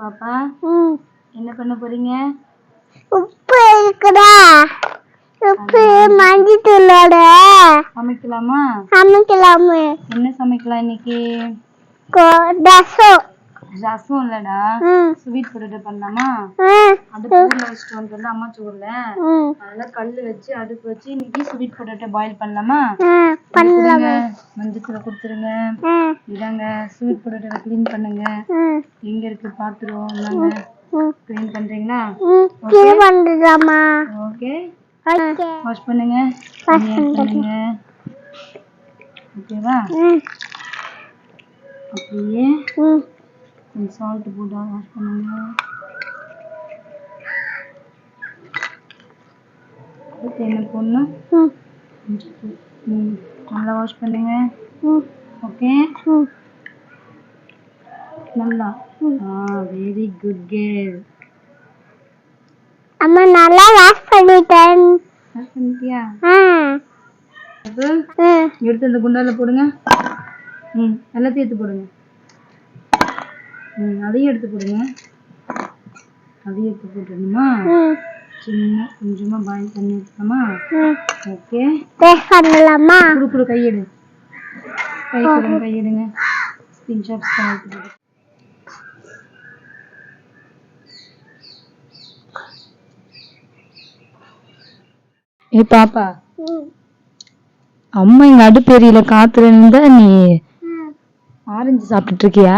பாப்பா என்ன பண்ண போறீங்க? உப்பு இருக்குதா உப்பு மஞ்சள் தூளோட சமைக்கலாமா? சமைக்கலாமே. என்ன சமைக்கலாம் இன்னைக்கு? ரசம். ரசம் இல்லடா ஸ்வீட் பொட்டேட்டோ பண்ணலாமா? ஊர்ல வச்சுட்டு வந்து அம்மா சூர்ல ம். அதனால கல்லு வச்சு அடுப்பு வச்சு இன்னைக்கு ஸ்வீட் பொட்டேட்டோ பாயில் பண்ணலாமா? பண்ணலாம். மஞ்சத்துல கொடுத்துருங்க. இதாங்க ஸ்வீட் பொட்டேட்டோ க்ளீன் பண்ணுங்க. எங்க இருக்கு பாத்துருவோம் இந்தாங்க. க்ளீன் பண்றீங்களா? ம். கீழே வந்துடலாமா ஓகே வாஷ் பண்ணுங்க. Add பண்ணுங்க. ஓகேவா அப்படியே. கொஞ்சம் சால்ட் போட்டு வாஷ் பண்ணுங்க. அடுத்து என்ன போடணும்? ம் நல்லா வாஷ் பண்ணுங்க. ஓகே நல்லா. ஆ வெரி குட் கேர்ள் அம்மா நல்லா வாஷ் பண்ணிட்டேன். வாஷ் பண்ணிட்டியா? ஆ. எடுத்து அந்த குண்டால போடுங்க. ம் எல்லாத்தையும் எடுத்து போடுங்க. அதையும் எடுத்து போடுங்க. அதையும் எடுத்து போட்டுடணுமா? ம் சின்ன கொஞ்சமா பாயில் பண்ணி வச்சுக்கலாமா? ம் ஓகே பண்ணலாமா குடு குடு கையெடு. கை கொடுங்க கையெடுங்க. ஸ்பின் ஷாப்ஸ் பண்ணி ஏ பாப்பா. அம்மா இங்க அடுப்பேரியில காத்துல இருந்தா நீ ஆரஞ்சு சாப்பிட்டுட்டு இருக்கியா?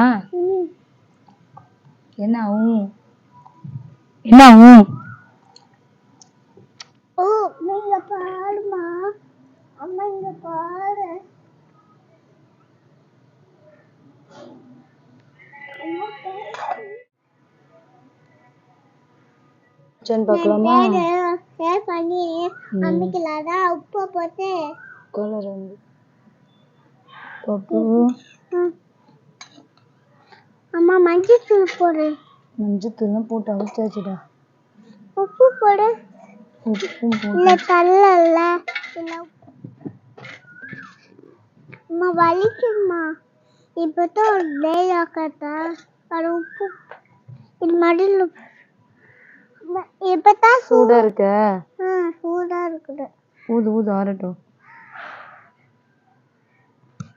என்ன ஆகும் என்ன ஆகும் ஓ நீங்க பாருமா அம்மா இங்க பாரு பாரு. பார்க்கலாமா? பண்ணி அமைக்கலாதா உப்பு போட்டு. கலர் வந்து. பப்பு ம். அம்மா மஞ்சள் தூள் போடு. மஞ்சத்தூள்லாம் போட்டு அவிச்சாச்சுடா. உப்பு போடு. உப்பும் போட்டு. இல்ல தள்ளல இல்ல. அம்மா வலிக்குமா இப்பதான் ஒரு டேய் ஆக்கத்தா அது உப்பு. இது மடியில் இப்பதான் சூ சூடா இருக்க? ஆ, சூடா இருக்குது. ஊது ஊது ஆறட்டும்.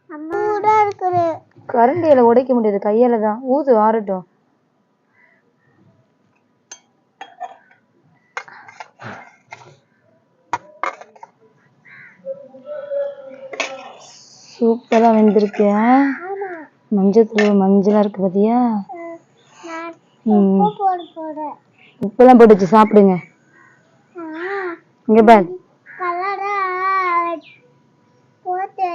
அம்மா சூடா இருக்குது. கரண்டியில உடைக்க முடியாது கையால தான். ஊது ஆறட்டும். சூப்பரா வெந்திருக்கு. ஆமா. மஞ்சள் மஞ்சளா இருக்கு போறேன். உப்பெல்லாம் போட்டுச்சு சாப்பிடுங்க. இங்க பாரு. போட்டு